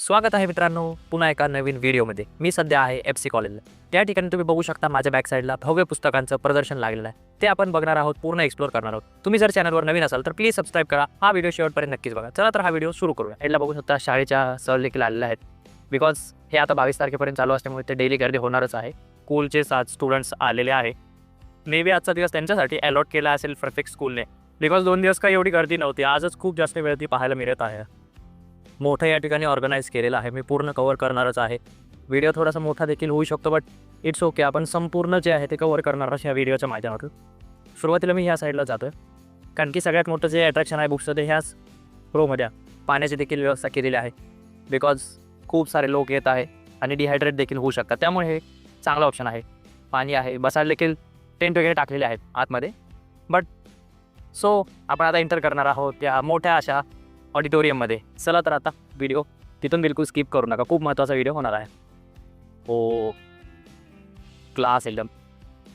स्वागत आहे मित्रांनो पुन्हा एका नवीन व्हिडिओमध्ये. मी सध्या आहे एफ सी कॉलेजला त्या ठिकाणी तुम्ही बघू शकता माझ्या बॅक साईडला भव्य पुस्तकांचं प्रदर्शन लागलेलं आहे. ते आपण बघणार आहोत पूर्ण एक्सप्लोर करणार आहोत. तुम्ही जर चॅनलवर नवीन असाल तर प्लीज सबस्क्राईब करा. हा व्हिडिओ शेवटपर्यंत नक्कीच बघा. चला तर हा व्हिडिओ सुरू करूया. याला बघू शकता शाळेच्या सहल देखील आलेल्या आहेत. बिकॉज हे आता बावीस तारखेपर्यंत चालू असल्यामुळे ते डेली गर्दी होणारच आहे. स्कूलचे सात स्टुडंट्स आलेले आहे. मे बी आजचा दिवस त्यांच्यासाठी अलॉट केला असेल प्रत्येक स्कूलने बिकॉज दोन दिवस काही एवढी गर्दी नव्हती. आजच खूप जास्त वेळ ती पाहायला मिळत आहे. मोठं या ठिकाणी ऑर्गनाईज केलेलं आहे. मी पूर्ण कवर करणारच आहे. व्हिडिओ थोडासा मोठा देखील होऊ शकतो बट इट्स ओके आपण संपूर्ण जे आहे ते कवर करणारच या व्हिडिओच्या माध्यमातून. सुरुवातीला मी ह्या साईडला जातो आहे कारण की सगळ्यात मोठं जे अट्रॅक्शन आहे बुक्सचं ते ह्याच रोमध्ये पाण्याची देखील व्यवस्था केलेली आहे. बिकॉज खूप सारे लोक येत आहे आणि डिहायड्रेट देखील होऊ शकतात. त्यामुळे हे चांगलं ऑप्शन आहे. पाणी आहे. बसायला देखील टेंट वगैरे टाकलेले आहेत आतमध्ये. बट सो आपण आता एंटर करणार आहोत त्या मोठ्या अशा ऑडिटोरियममध्ये. चला तर आता व्हिडिओ तिथून बिलकुल स्किप करू नका. खूप महत्त्वाचा व्हिडिओ होणार आहे. हो. क्लास एकदम.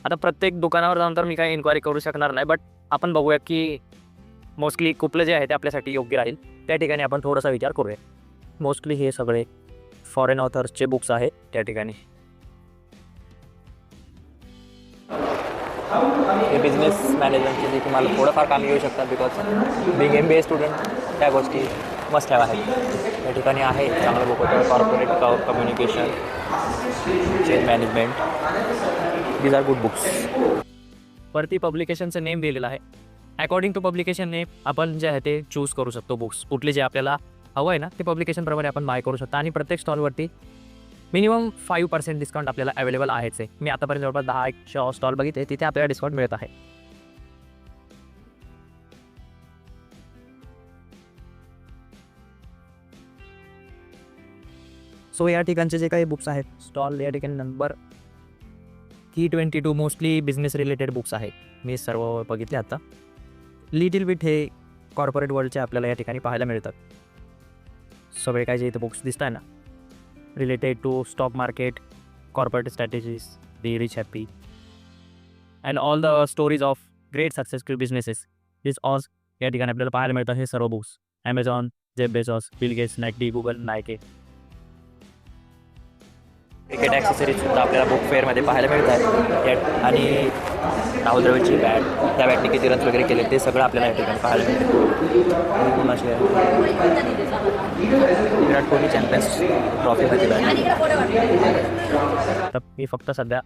आता प्रत्येक दुकानावर जाऊन तर मी काही इन्क्वायरी करू शकणार नाही बट आपण बघूया की मोस्टली कुठलं जे आहे ते आपल्यासाठी योग्य राहील. त्या ठिकाणी आपण थोडासा विचार करूया. मोस्टली हे सगळे फॉरेन ऑथर्सचे बुक्स आहेत त्या ठिकाणी. हे बिझनेस मॅनेजमेंटचे जे तुम्हाला थोडंफार काम येऊ शकतात because being M B A student त्या गोष्टी मस्ट हॅव आहेत. त्या ठिकाणी आहे चांगलं book corporate communication chain management these are good books वरती पब्लिकेशनचं नेम दिलेलं आहे. अकॉर्डिंग टू पब्लिकेशन नेम आपण जे आहे ते चूज करू शकतो बुक्स कुठले जे आपल्याला हवं आहे ना ते पब्लिकेशनप्रमाणे आपण बाय करू शकतो. आणि प्रत्येक स्टॉलवरती मिनिमम फाईव्ह पर्सेंट डिस्काउंट आपल्याला अवेलेबल आहेच आहे. मी आतापर्यंत जवळपास दहा एक स्टॉल बघितले तिथे आपल्याला डिस्काउंट मिळत आहे. सो या ठिकाणचे जे काही बुक्स आहेत स्टॉल या ठिकाणी नंबर की twenty two mostly business related books आहेत. मी सर्व बघितले आता. लिटिल बिट हे कॉर्पोरेट वर्ल्डचे आपल्याला या ठिकाणी पाहायला मिळतात. सगळे काय जे इथे बुक्स दिसत आहे ना related to stock market corporate strategies the rich happy and all the stories of great successful businesses this ऑज या ठिकाणी आपल्याला पाहायला मिळतात हे सर्व books Amazon Jeff Bezos Bill Gates nighty Google Nike cricket accessories सुद्धा आपल्याला बुक फेअरमध्ये पाहायला मिळत आहे आणि राहुल द्रविडची बॅट त्या बॅटने किती रन्स वगैरे केले ते सगळं आपल्याला या ठिकाणी पाहायला मिळतं. विराट कोहली चॅम्पियन्स ट्रॉफीमध्ये तर मी फक्त सध्या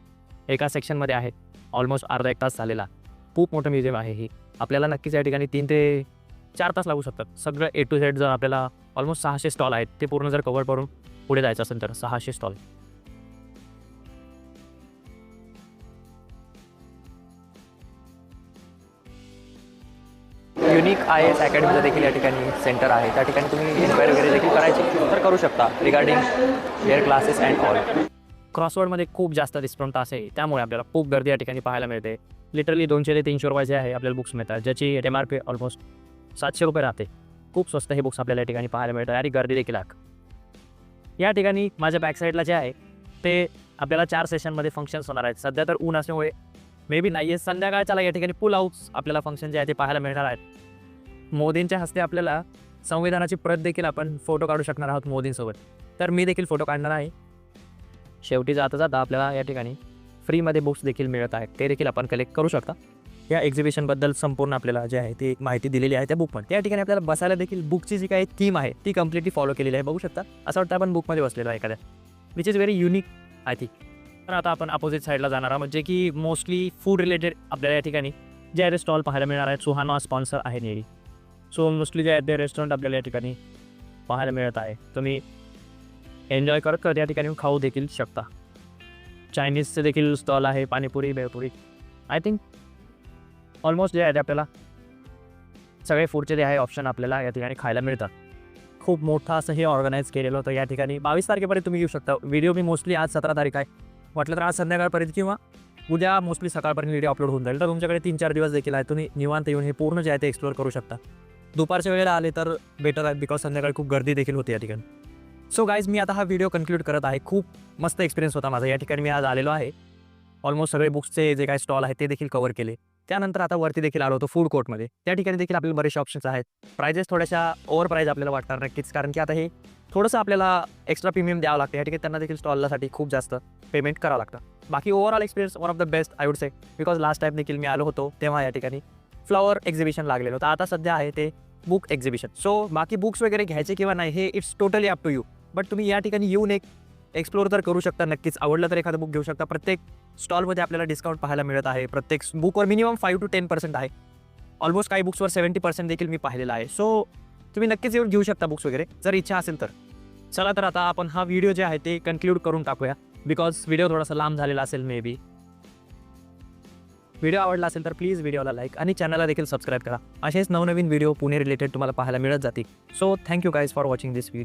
एका सेक्शनमध्ये आहे. ऑलमोस्ट अर्धा एक तास झालेला. खूप मोठं म्युझियम आहे ही. आपल्याला नक्कीच या ठिकाणी तीन ते चार तास लागू शकतात. सगळं ए टू झेड जर आपल्याला ऑलमोस्ट सहाशे स्टॉल आहेत ते पूर्ण जर कवर करून पुढे जायचं असेल तर सहाशे स्टॉल युनिक आय एस अकॅडमीचं देखील या ठिकाणी सेंटर आहे. त्या ठिकाणी तुम्ही इन्क्वायरी वगैरे देखील करायची तर करू शकता regarding hair classes and all क्रॉसवर्डमध्ये खूप जास्त डिस्काउंट असे त्यामुळे आपल्याला खूप गर्दी या ठिकाणी पाहायला मिळते. लिटरली दोनशे ते तीनशे रुपयाचे आहे आपल्याला बुक्स मिळतात ज्याची एम आर पी ऑलमोस्ट सातशे रुपये राहते. खूप स्वस्त हे बुक्स आपल्याला या ठिकाणी पाहायला मिळतात आणि गर्दी देखील आहे. या ठिकाणी माझ्या बॅकसाईडला जे आहे ते आपल्याला चार सेशनमध्ये फंक्शन्स होणार आहेत. सध्या तर ऊन असल्यामुळे मे बी नाही आहे संध्याकाळच्याला या ठिकाणी पुल हाऊस आपल्याला फंक्शन जे आहे ते पाहायला मिळणार आहेत. मोदींच्या हस्ते आपल्याला संविधानाची प्रत देखील आपण फोटो काढू शकणार आहोत मोदींसोबत. तर मी देखील फोटो काढणार आहे. शेवटी जाता जाता आपल्याला या ठिकाणी फ्रीमध्ये बुक्स देखील मिळत आहेत. ते देखील आपण कलेक्ट करू शकता. या एक्झिबिशनबद्दल संपूर्ण आपल्याला जे आहे ती माहिती दिलेली आहे त्या बुकमध्ये त्या ठिकाणी आपल्याला बसायला देखील बुकची जी काही थीम आहे ती कम्प्लिटली फॉलो केलेली आहे. बघू शकता. असं वाटतं आपण बुकमध्ये बसलेलो आहे एखाद्या. Which is very unique I think तर आता आपण अपोजिट साईडला जाणार आहोत. म्हणजे की मोस्टली फूड रिलेटेड आपल्याला या ठिकाणी जे आहे स्टॉल पाहायला मिळणार आहे सुहाना स्पॉन्सर आहे नेहमी सो मोस्टली जे आहेत ते रेस्टॉरंट आपल्याला या ठिकाणी पाहायला मिळत आहे तुम्ही एन्जॉय करत करत या ठिकाणी खाऊ देखील शकता. चायनीजचे देखील स्टॉल आहे panipuri bhelpuri I think almost जे आहे ते आपल्याला सगळे फूडचे जे आहे ऑप्शन आपल्याला या ठिकाणी खायला मिळतात. खूप मोठं असं हे ऑर्गनाईज केलेलं होतं या ठिकाणी. बावीस तारखेपर्यंत तुम्ही येऊ शकता. व्हिडिओ मी मोस्टली आज सतरा तारीख आहे. वाटलं तर आज संध्याकाळपर्यंत किंवा उद्या मोस्टली सकाळपर्यंत व्हिडिओ अपलोड होऊन जाईल. तर तुमच्याकडे तीन चार दिवस देखील आहे. तुम्ही निवांत येऊन हे पूर्ण जे आहे ते एक्सप्लोर करू शकता. दुपारच्या वेळेला आले तर बेटर आहे बिकॉज संध्याकाळी खूप गर्दी देखील होते या ठिकाणी. सो गाईज मी आता हा व्हिडिओ कन्क्लूड करत आहे. खूप मस्त एक्सपिरियन्स होता माझा. या ठिकाणी मी आज आलेलो आहे. ऑलमोस्ट सगळे बुक्सचे जे काही स्टॉल आहेत ते देखील कवर केले. त्यानंतर आता वरती देखील आलो होतो फूड कोर्टमध्ये त्या ठिकाणी देखील आपल्याला बरेचसे ऑप्शन्स आहेत. प्राइजेस थोड्याशा ओव्हर प्राईज आपल्याला वाटणार नक्कीच. कारण की आता हे थोडंसं आपल्याला एक्स्ट्रा प्रीमियम द्यावं लागतं. या ठिकाणी त्यांना देखील स्टॉलसाठी खूप जास्त पेमेंट करावं लागतं. बाकी overall experience one of the best I would say because last time देखील मी आलो होतो तेव्हा या ठिकाणी. फ्लॉवर एक्झिबिशन लागलेलं होतं. आता सध्या आहे ते बुक एक्झिबिशन सो बाकी बुक्स वगैरे घ्यायचे किंवा नाही हे it's totally up to you but तुम्ही या ठिकाणी येऊन एक एक्सप्लोर तर करू शकता नक्कीच. आवडलं तर एखादं बुक घेऊ शकता. प्रत्येक स्टॉलमध्ये आपल्याला डिस्काउंट पाहायला मिळत आहे. प्रत्येक बुकवर minimum five to ten percent आहे. ऑलमोस्ट काही बुक्सवर सेव्हन्टी पर्सेंट देखील मी पाहिलेलं आहे. सो तुम्ही नक्कीच येऊन घेऊ शकता बुक्स वगैरे जर इच्छा असेल तर. चला तर आता आपण हा व्हिडिओ जे आहे ते कन्क्लूड करून टाकूया. बिकॉज व्हिडिओ थोडासा लांब झालेला असेल मे बी व्हिडिओ आवडला असेल तर प्लीज व्हिडिओला लाईक आणि चॅनलला देखील सबस्क्राईब करा. असेच नवनवीन व्हिडिओ पुणे रिलेटेड तुम्हाला पाहायला मिळत जातील. So thank you guys for watching this video